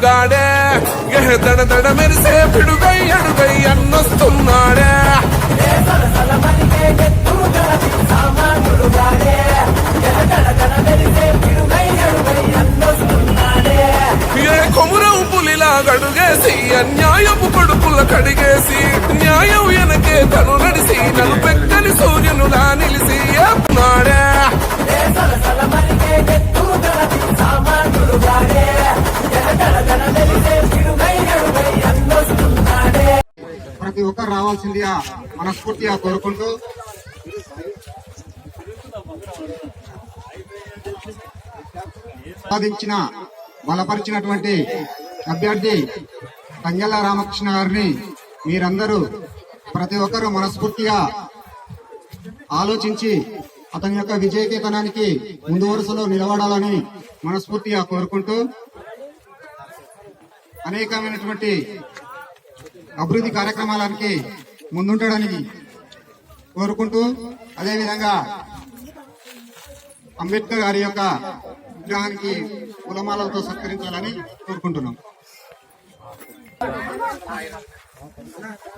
సామాన్యుడుగాడే ఏ దడ దడ మెరిసే పిడుగై అడుగై అన్నొస్తున్నాడే. ఏ కొమురం పులిలా గడుగేసి అన్యాయపు కొడుకుల కడిగేసి న్యాయం వెనకే తను నడిసి నలుపెక్కని సూర్యునులా నిలిసి మనస్ఫూర్తిగా కోరుకుంటూ సాధించిన బలపరిచినటువంటి అభ్యర్థి తంగెల్ల రామకృష్ణ గారిని మీరందరూ ప్రతి ఒక్కరూ మనస్ఫూర్తిగా ఆలోచించి అతని యొక్క విజయకేతనానికి ముందు వరుసలో నిలబడాలని మనస్ఫూర్తిగా కోరుకుంటూ అనేకమైనటువంటి అభివృద్ధి కార్యక్రమాలకి ముందుండడానికి కోరుకుంటూ అదేవిధంగా అంబేద్కర్ గారి యొక్క విగ్రహానికి కులమాలతో సత్కరించాలని కోరుకుంటున్నాం.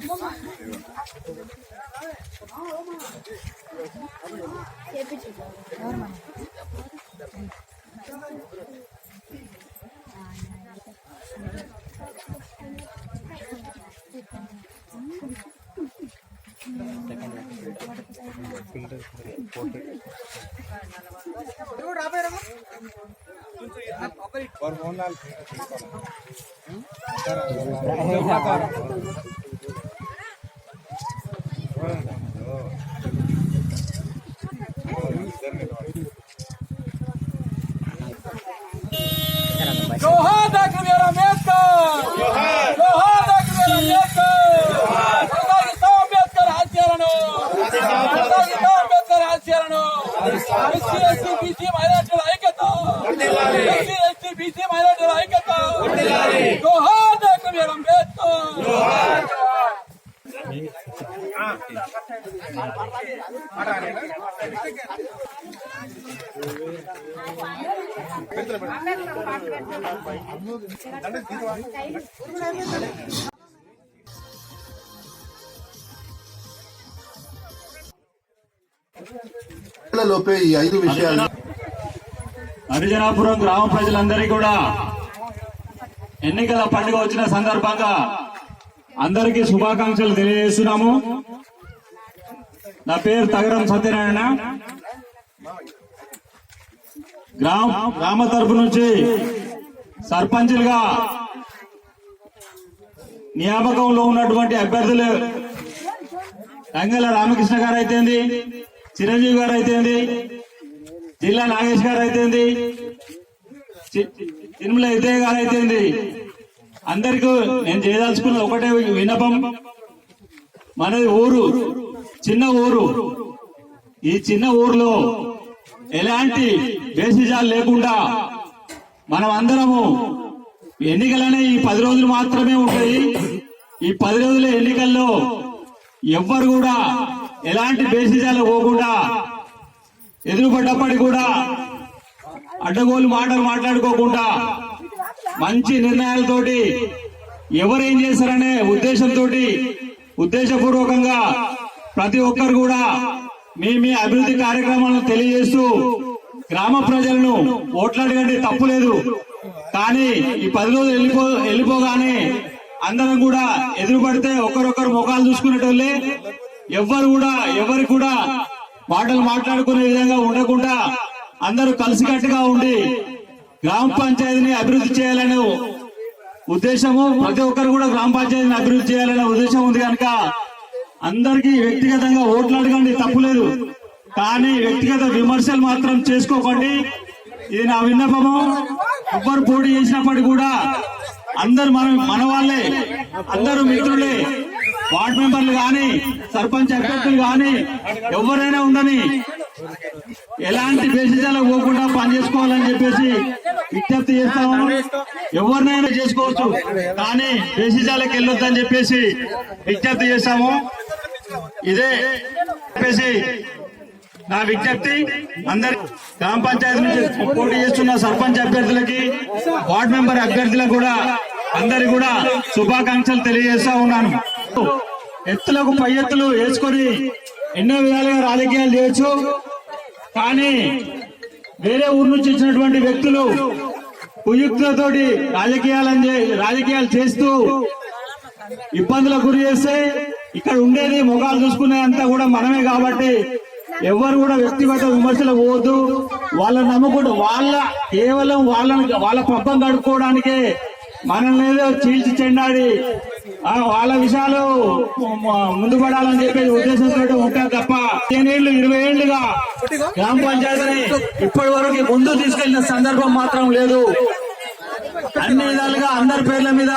జోహార్ जोहार डॉक्टर मेरा मेहता। जोहार। ಅಂಬೇಡ್ಕರ್ ಆಶಯನು ಎಸ್ಸಿ ಎಸ್ಟಿ ಬಿಸಿ ಮಹಿಳೆಯರ ಐಕ್ಯತ ಎಸ್ಸಿ ಎಸ್ಟಿ ಬಿಸಿ ಮಹಿಳೆಯರ ಐಕ್ಯತ Johar doctor B R Ambedkar Ambedkar Ambedkar లోపే ఈ ఐదు విషయాలు హరిజనాపురం గ్రామ ప్రజలందరికీ కూడా ఎన్నికల పండుగ వచ్చిన సందర్భంగా అందరికీ శుభాకాంక్షలు తెలియజేస్తున్నాము. నా పేరు తగరం సత్యనారాయణ. గ్రామ గ్రామ తరపు నుంచి సర్పంచులుగా నియామకంలో ఉన్నటువంటి అభ్యర్థులు రంగల రామకృష్ణ గారు అయితేంది. చిరంజీవి గారు అయితేంది జిల్లా నాగేష్ గారు అయితేంది చి- తిరుమల ఇదే గారు అయితేంది అందరికీ నేను చేయదలుచుకున్న ఒకటే విన్నపం. మనది ఊరు చిన్న ఊరు. ఈ చిన్న ఊర్లో ఎలాంటి వేసిజాలు లేకుండా మనం అందరము ఎన్నికలనే ఈ పది రోజులు మాత్రమే ఉంటాయి. ఈ పది రోజుల ఎన్నికల్లో ఎవ్వరు కూడా ఎలాంటి బేసిజాలు పోకుండా ఎదురుపడ్డప్పటికి కూడా అడ్డగోలు మాటలు మాట్లాడుకోకుండా మంచి నిర్ణయాలతోటి ఎవరేం చేశారనే ఉద్దేశంతో ఉద్దేశపూర్వకంగా ప్రతి ఒక్కరు కూడా మీ మీ అభివృద్ధి కార్యక్రమాలను తెలియజేస్తూ గ్రామ ప్రజలను ఓట్లాడకండి తప్పులేదు కానీ ఈ పది రోజులు వెళ్ళిపో వెళ్ళిపోగానే అందరం కూడా ఎదురుపడితే ఒకరొకరు ముఖాలు చూసుకునేటోళ్ళే. ఎవ్వరు కూడా ఎవరు కూడా మాటలు మాట్లాడుకునే విధంగా ఉండకుండా అందరూ కలిసికట్టుగా ఉండి గ్రామ పంచాయతీని అభివృద్ధి చేయాలనే ఉద్దేశము ప్రతి ఒక్కరు కూడా గ్రామ పంచాయతీని అభివృద్ధి చేయాలనే ఉద్దేశం ఉంది కనుక అందరికీ వ్యక్తిగతంగా ఓట్లు అడగండి తప్పులేదు కానీ వ్యక్తిగత విమర్శలు మాత్రం చేసుకోకండి. ఇది నా విన్నపము. ఎవ్వరు పోటీ చేసినప్పటికీ కూడా అందరు మనం మన వాళ్ళే అందరూ మిత్రులే. వార్డు మెంబర్లు గాని సర్పంచ్ అభ్యర్థులు గాని ఎవరైనా ఉండని ఎలాంటి బేసిజాలకు పోకుండా పనిచేసుకోవాలని చెప్పేసి విజ్ఞప్తి చేస్తాము ఎవరినైనా చేసుకోవచ్చు కానీ బేసిజాలకు వెళ్ళొద్దని చెప్పేసి విజ్ఞప్తి చేస్తాము. ఇదే చెప్పేసి నా విజ్ఞప్తి. అందరి గ్రామ పంచాయతీ నుంచి పోటీ చేస్తున్న సర్పంచ్ అభ్యర్థులకి వార్డు మెంబర్ అభ్యర్థులకు కూడా అందరి కూడా శుభాకాంక్షలు తెలియజేస్తా ఉన్నాను. ఎత్తులకు పై ఎత్తులు వేసుకొని ఎన్నో విధాలుగా రాజకీయాలు చేయొచ్చు. కానీ వేరే ఊరు నుంచి వచ్చినటువంటి వ్యక్తులు కుయుక్తులతోటి రాజకీయాలని రాజకీయాలు చేస్తూ ఇబ్బందులకు గురి చేస్తే ఇక్కడ ఉండేది మొగాలు చూసుకునే అంతా కూడా మనమే కాబట్టి ఎవరు కూడా వ్యక్తిగత విమర్శలు పోవద్దు. వాళ్ళని నమ్ముకుంటూ వాళ్ళ కేవలం వాళ్ళని వాళ్ళ పబ్బం గడుపుకోవడానికే మనల్ని ఏదో చీల్చి చెండాడి వాళ్ళ విషయాలు ముందు పడాలని చెప్పేసి ఉద్దేశంతో ఉంటారు తప్ప పదిహేను ఏళ్ళు ఇరవై ఏళ్ళుగా గ్రామ పంచాయతీని ఇప్పటి వరకు ముందు తీసుకెళ్ళిన సందర్భం మాత్రం లేదు. అన్ని విధాలుగా అందరి పేర్ల మీద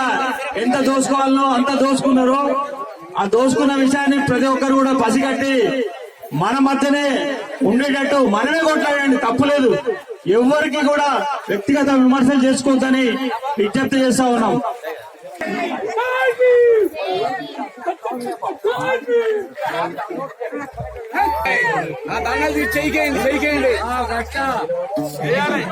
ఎంత దోసుకోవాలనో అంత దోసుకున్నారు. ఆ దోసుకున్న విషయాన్ని ప్రతి ఒక్కరు కూడా పసిగట్టి మన మధ్యనే ఉండేటట్టు మనమే కొట్లాడండి తప్పులేదు ఎవరికి కూడా వ్యక్తిగత విమర్శలు చేసుకోవద్దని విజ్ఞప్తి చేస్తా ఉన్నాం. దండలు తీసి చెయ్యికేయండి చెయ్యికేయండి చేయాలి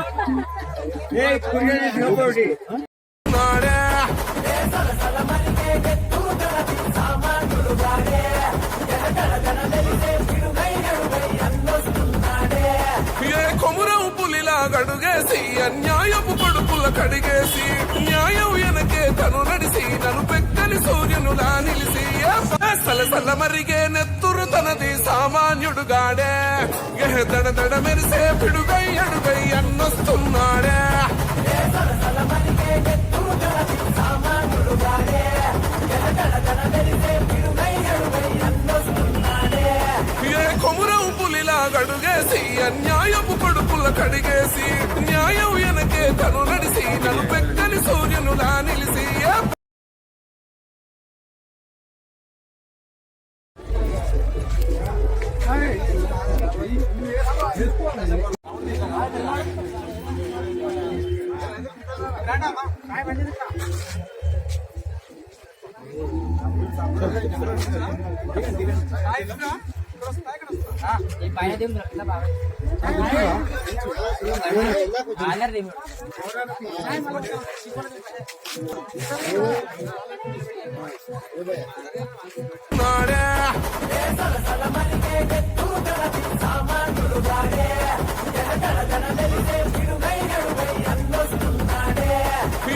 కొమురం పులిలా గడుగేసి అన్యాయపు కొడుకుల కడిగేసి న్యాయం వెనకే తను నడిసి నన్ను పెక్కని సూర్యునులా నిలిసి సలసల మరిగే నెత్తురు తనది సామాన్యుడు గాడే దడ దడ మెరిసే పిడుగై అడుగై అన్నొస్తున్నాడు. ఏ పులిలా గడుగేసి అన్యాయపు కొడుకుల కడిగేసి న్యాయం వెనకే తను నడిసి నన్ను పెక్కని సూర్యునులా నిలిసి. ఏ పైన దిగు కింద బాగా అందరు దిగు నాడే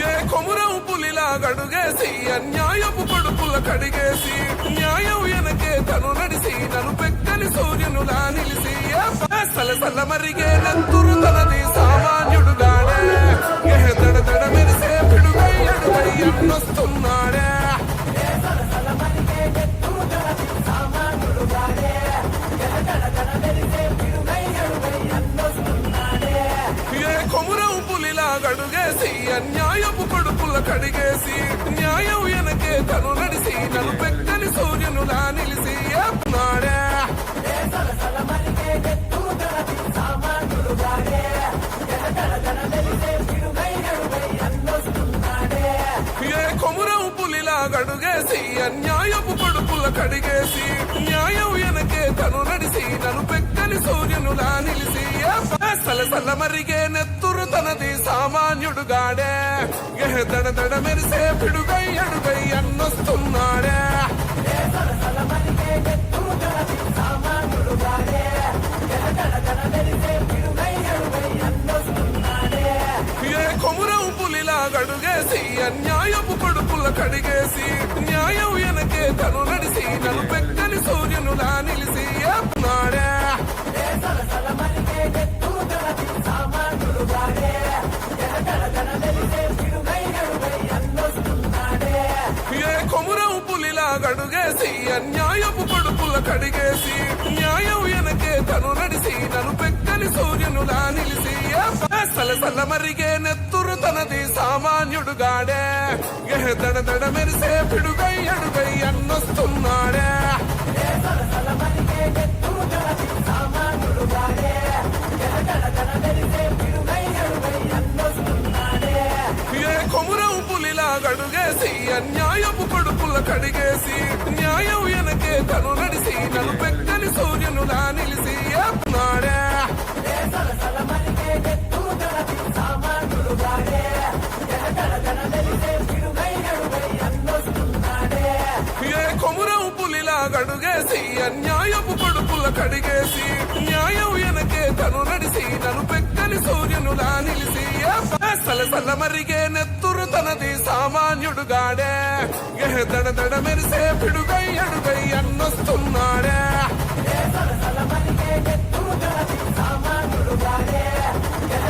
ఏ కొమురం పులిలా గడుగేసి అన్యాయపు కొడుకుల కడిగేసి న్యాయం వెనకే తను నడిసి నన్ను పెక్కని సూర్యునులా నిలిసి సల సల మరిగే తనది సామాన్యుడు గాడే ఏ దడ దడ మెరిసే పిడుగై అడుగై అన్నొస్తున్నాడే. కొమురం పులిలా గడుగేసి అన్యాయపు కొడుకుల కడిగేసి న్యాయం వెనకే తను నడిసి నన్ను పెక్కని సూర్యునులా నిలిసి నాడే కొమురం పులిలా గడుగేసి అన్యాయపు కొడుకుల కడిగేసి న్యాయం వెనకే తను నడిసి నన్ను పెక్కని సూర్యునులా నిలిసి. సలసల మరిగే నెత్తురు తనది సామాన్యుడుగాడే. దడ దడ మెరిసే పిడుగై అడుగై అన్నొస్తున్నాడే. ఏ అన్యాయపు కొడుకుల కడిగేసి న్యాయం వెనకే తను నడిసి నన్ను పెక్కని సూర్యునులా నిలిసి ఏ నాడే ఏ కొమురం పులిలా గడుగేసి అన్యాయపు కొడుకుల కడిగేసి న్యాయం వెనకే తను నడిసి నన్ను పెక్కని సూర్యునులా నిలిసి ఏ సలసల మరిగే నెత్తు తనది సామాన్యుడుగాడే. గాడే దడ దడ మెరిసే పిడుగై అడుగై అన్నొస్తున్నాడే. ఏ కొమురం పులిలా గడుగేసి అన్యాయపు కొడుకుల కడిగేసి న్యాయం వెనకే తను నడిసి నన్ను పెక్కని సూర్యునులా నిలిసి ఏ అన్నొస్తున్నాడే అన్యాయపు కొడుకుల కడిగేసి న్యాయం వెనకే తను నడిసి నన్ను పెక్కని సూర్యునులా నిలిసి సలసల మరిగే నెత్తురు తనది సామాన్యుడుగాడే. ఏ దడ దడ మెరిసే పిడుగై అడుగై అన్నొస్తున్నాడే. ఏ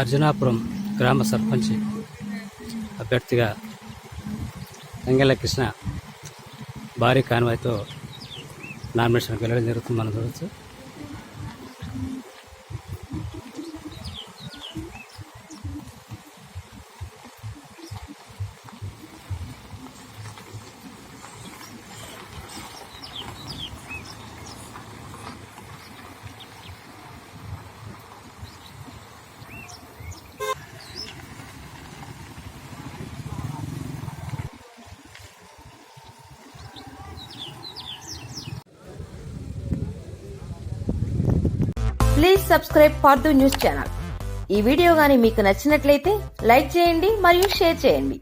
అర్జునాపురం గ్రామ సర్పంచ్ అభ్యర్థిగా తంగెళ్ళ కృష్ణ భారీ కాన్వాయ్తో నామినేషన్కి వెళ్ళడం జరుగుతుంది మనం చూడవచ్చు. Please subscribe for news channel. ఈ వీడియో గాని మీకు నచ్చినట్లయితే లైక్ చేయండి మరియు షేర్ చేయండి.